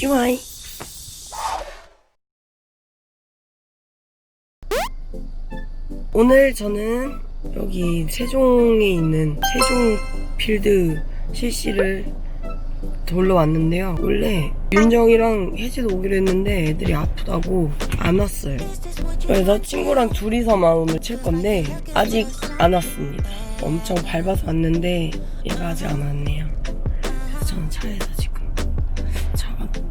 좋아이. 오늘 저는 여기 세종에 있는 세종 필드 CC를 돌러 왔는데요. 원래 윤정이랑 혜지도 오기로 했는데 애들이 아프다고 안 왔어요. 그래서 친구랑 둘이서만 오늘 칠 건데 아직 안 왔습니다. 엄청 밟아서 왔는데 얘가 아직 안 왔네요. 그래서 저는 차에서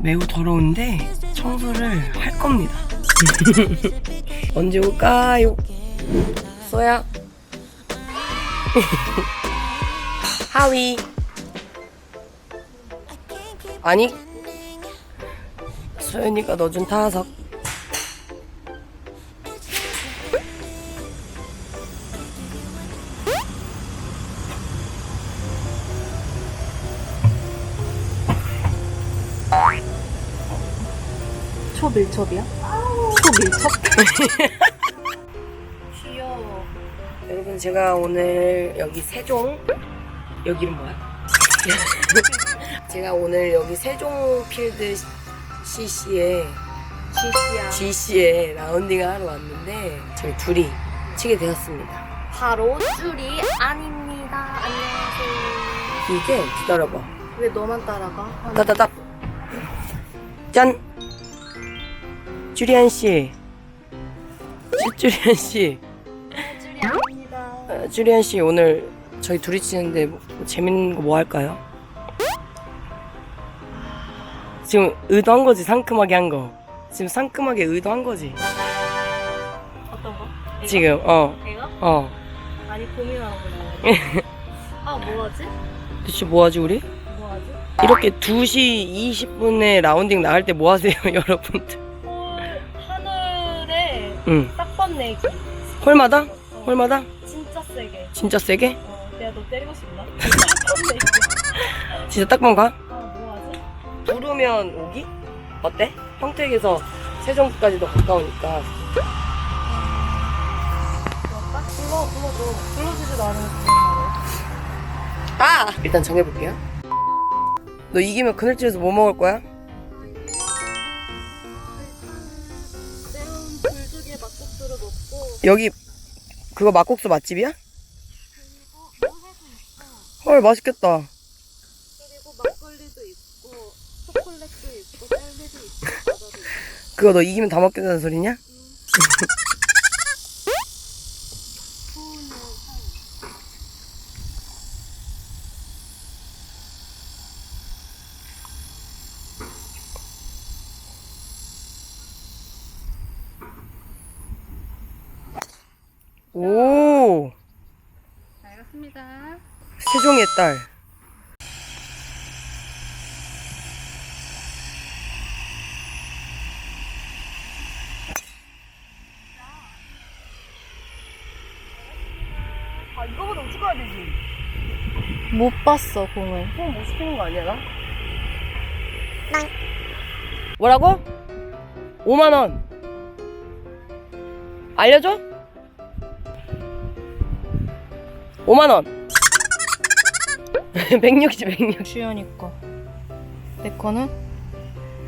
매우 더러운데 청소를 할 겁니다. 언제 올까요? 소야. 하위. 아니. 소연이가 넣어준 타석. 초밀첩이야? 초밀첩? 귀여워. 여러분 제가 오늘 여기 세종 여기는 뭐야? 제가 오늘 여기 세종 필드 CC에 지시야. GC에 라운딩을 하러 왔는데 저희 둘이 치게 되었습니다. 바로 쭈리 아닙니다. 안녕하세요. 이게 기다려봐. 왜 너만 따라가? 아, 따다닥. 짠. 주리안 씨. 주- 주리안 씨. 쭈리 아닙니다. 어, 주리안 씨 오늘 저희 둘이 치는데 뭐, 뭐 재밌는 거 뭐 할까요? 지금 의도한 거지 상큼하게 한 거. 지금 상큼하게 의도한 거지. 어떤 거? 이거? 지금 어 이거? 어. 아니 고민하는구나. 아 뭐 하지? 대체 뭐 하지 우리? 뭐 하지? 이렇게 2시 20분에 라운딩 나갈 때 뭐 하세요 여러분들? 응. 딱번 내기. 홀마다? 어, 홀마다? 진짜 세게. 진짜 세게? 어, 내가 너 때리고 싶나? 딱번 내기. 진짜 딱번 가? 아 뭐하지? 부르면 오기? 어때? 평택에서 세종까지 더 가까우니까 그럴까? 불러 불러줘. 불러주지도 않으면서 아! 일단 정해볼게요 너 이기면 그늘집에서 뭐 먹을 거야? 여기 그거 막국수 맛집이야? 헐 맛있겠다 그리고 막걸리도 있고 초콜릿도 있고 과자도 있고 그거 너 이기면 다 먹겠다는 소리냐? 오 잘 갔습니다. 세종의 딸 아 이거보다 우측 가야 되지 못 봤어 공을. 그럼 못 시키는 거 아니야 나? 뭐라고? 5만 원 알려줘? 5만 원 160 160 주연이 거. 내 거는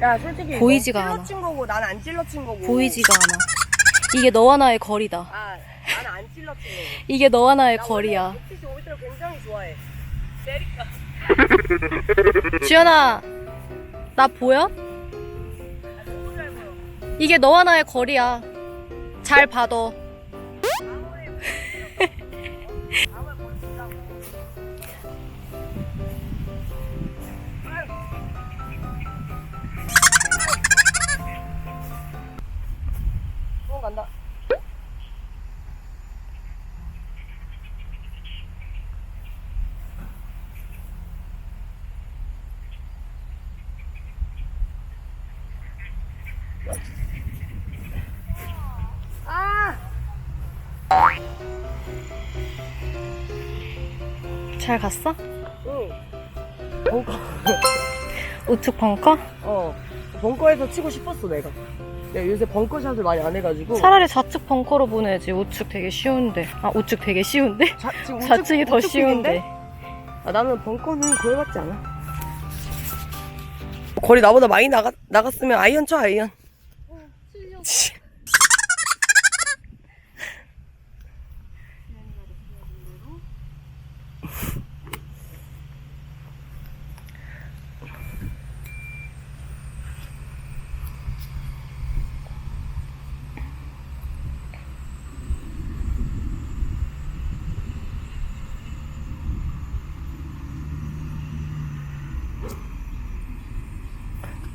야 솔직히 보이지가 않아. 찔러친 거고 난 안 찔러친 거고 보이지가 않아. 이게 너와 나의 거리다. 아 나는 안 찔러친 거고 이게 너와 나의 나 거리야. 옥피스 오비트를 굉장히 좋아해 때릴까 주연아, 나 보여? 아, 너무 잘 보여 이게 너와 나의 거리야. 잘 봐도. 아무리 아무 또 간다 잘 갔어? 응. 벙커. 우측 벙커? 어. 벙커에서 치고 싶었어, 내가. 내가 요새 벙커샷을 많이 안 해가지고. 차라리 좌측 벙커로 보내지. 우측 되게 쉬운데. 아, 우측 되게 쉬운데? 자, 지금 우측- 좌측이 더 우측? 쉬운데. 아, 나는 벙커는 구애받지 않아. 거리 나보다 많이 나가, 나갔으면 아이언 쳐, 아이언.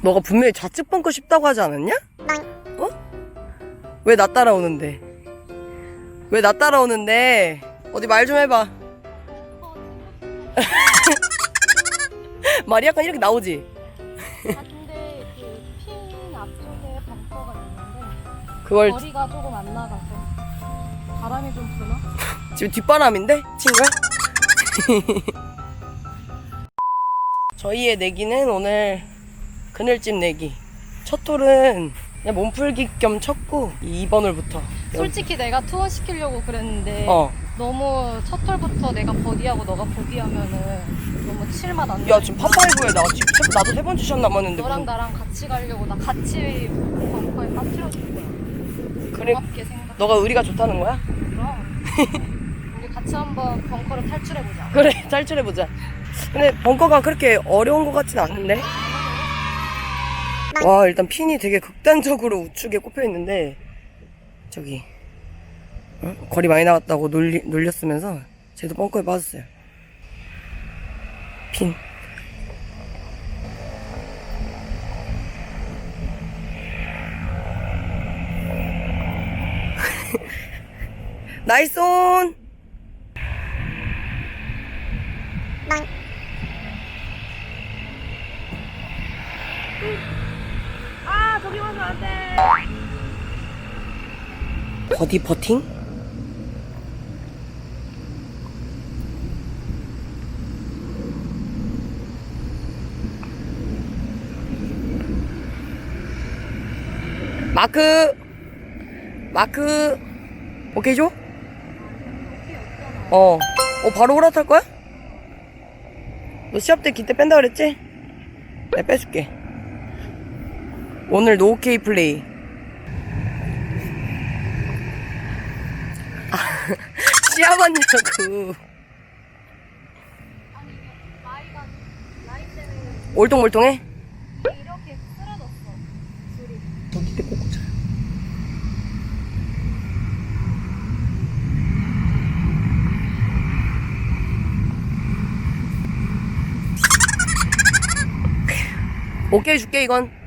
너가 분명히 좌측 벙커 쉽다고 하지 않았냐? 어? 왜 나 따라오는데? 왜 나 따라오는데? 어디 말 좀 해봐. 말이 약간 이렇게 나오지? 아 근데 그핀 앞쪽에 벙커가 있는데 그걸 거리가 조금 안 나가서 바람이 좀 부나? 지금 뒷바람인데? 친구야? 저희의 내기는 오늘 그늘집 내기. 첫 톨은 그냥 몸풀기 겸 쳤고 2번 홀부터. 솔직히 내가 투어 시키려고 그랬는데 어. 너무 첫 털부터 내가 버디하고 너가 보기하면은 너무 칠맛 안 나. 야 지금 파파이브에 나 지금 세- 나도 세 번째 샷 남았는데 너랑 무슨- 나랑 같이 가려고 나 같이 벙커에 빠뜨려 줄 거야. 그래 고맙게 생각. 너가 의리가 좋다는 거야? 그럼 우리 같이 한번 벙커를 탈출해 보자. 그래 탈출해 보자 근데 벙커가 그렇게 어려운 것 같진 않은데 와 일단 핀이 되게 극단적으로 우측에 꼽혀 있는데 저기 어? 거리 많이 나갔다고 놀리, 놀렸으면서 쟤도 벙커에 빠졌어요. 핀. 나이스 온 아 저기 와서 안돼 버디 퍼팅? 마크 마크 오케이 줘? 어. 어 바로 올라탈 거야? 너 시합 때 기대 뺀다 그랬지? 내가 빼줄게 오늘 노케이 플레이. 때문에 올통몰통해? 이렇게 쓰러졌어. 줄이. 저 기대 꼭 꽂아요. 오케이 줄게 이건.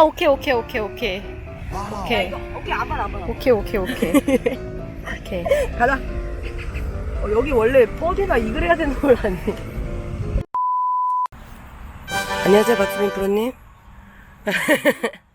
아 오케이 오케이 오케이 오케이 오케이 오케이 아빠 아빠. 오케이 오케이 오케이 오케이 가자. 어, 여기 원래 버디가 이글 해야 되는 걸 아니. 안녕하세요, 박수민 프로님.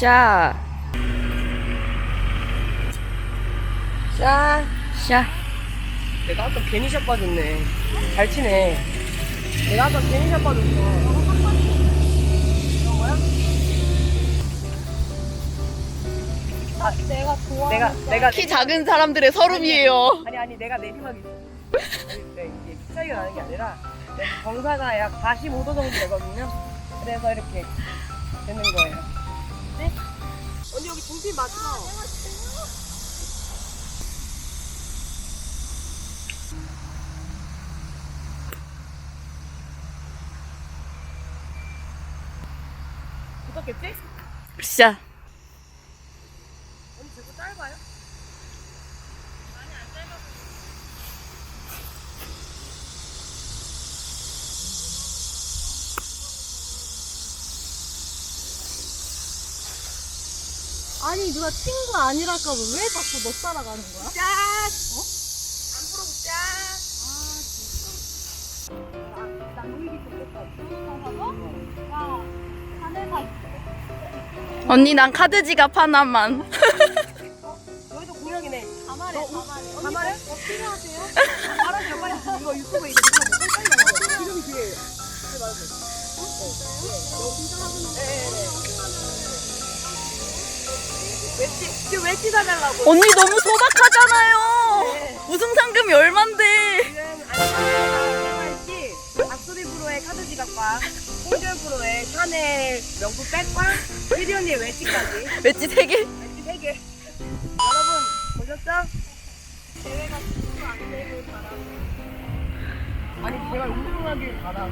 샤. 샤. 샤 내가 아까 괜히 샷 빠졌네. 잘 치네. 내가 아까 괜히 샷 빠졌어. 내가 좋아 내가 내가 키 작은 사람들의 서름이에요. 아니 아니 내가 내리막이 근데 이게 키 차이가 나는 게 아니라 내 경사가 약 45도 정도 되거든요. 그래서 이렇게 되는 거예요. 언니 여기 중심 맞춰. 붙었겠지? 샷. 아니 누가 친구 아니랄까 봐왜 자꾸 너 따라가는 거야? 짠! 어? 안 풀어보자. 나 놀기 좋겠다. 그러고 야 자네 다 언니 난 카드 지갑 하나만. 여기도 공약이네. 가만해 가만해. 가만해? 뭐 필요하세 지, 지금 웨지 사달라고. 언니 너무 소박하잖아요. 우승 상금이 얼만데. 지금. 생활시 박소리 프로의 카드 지갑과 홍준 프로의 샤넬 명품 백과 피디 언니의 웨지까지 왠지 세 개. 웨지 3개. 여러분 보셨죠? 대회가 친구 안 되길 바라고. 아니 제발 우승하길 바라고.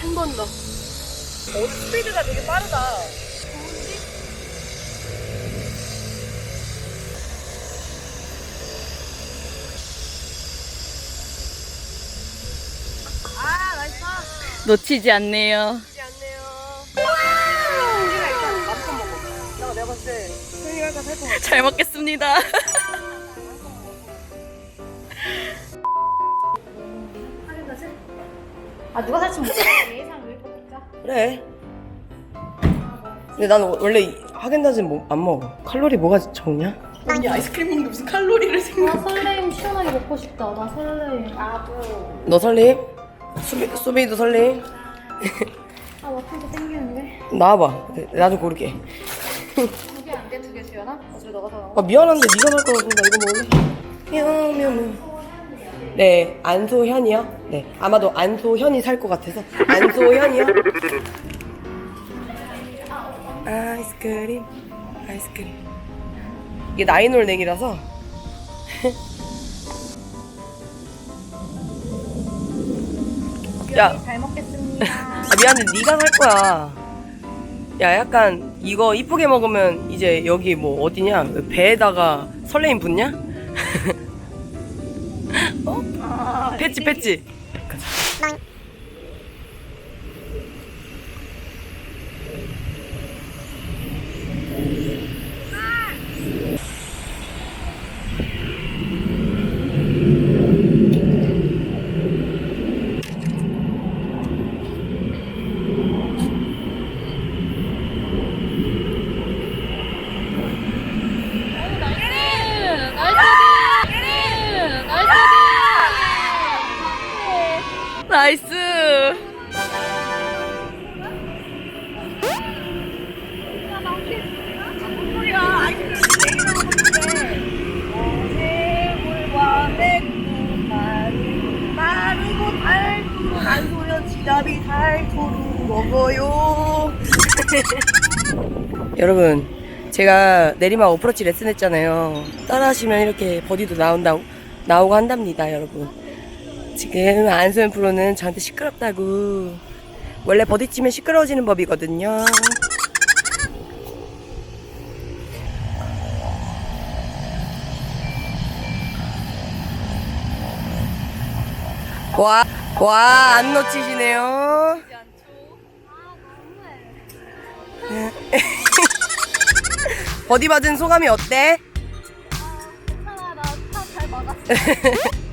한 번 더. 어, 스피드가 되게 빠르다. 아, 나이스. 놓치지 않네요. 쉽지 않네요. 우리가 일단 맘껏 먹어. 내가 내가 봤을 때 소영이가 일단 살것 같아. 잘 먹겠습니다. 아 누가 살지 모르겠어. 예상 왜 뽑을까? 그래. 근데 나는 원래 이 하겐다즈는 뭐, 안 먹어. 칼로리 뭐가 적냐? 언니 아이스크림 먹는데 무슨 칼로리를 생각? 나 설레임 시원하게 먹고 싶다. 나 설레임. 나도. 너 설레임? 수비, 수비도 설레임? 아 와플도 땡기는데. 나와봐. 나 좀 고를게. 두 개 안 돼? 두 개 주연아? 어차피 너가 사. 아, 미안한데 네가 살 거라서 나 이거 먹을래? 미안 미안 네, 안소현이요? 네, 아마도 안소현이 살 것 같아서 안소현이요? 아이스크림, 아이스크림. 이게 나인홀 냉이라서 야, 잘 먹겠습니다. 아, 미안한데 네가 살 거야. 야, 약간 이거 이쁘게 먹으면 이제 여기 뭐 어디냐? 배에다가 설레임 붙냐? 어? 패치 패치. 먹어요. 여러분, 제가 내리막 어프로치 레슨 했잖아요. 따라하시면 이렇게 버디도 나온다고 나오고 한답니다, 여러분. 지금 안소연 프로는 저한테 시끄럽다고. 원래 버디 치면 시끄러워지는 법이거든요. 와, 와, 안 놓치시네요. 버디 맞은 소감이 어때? 괜찮아. 나 차 잘 막았어.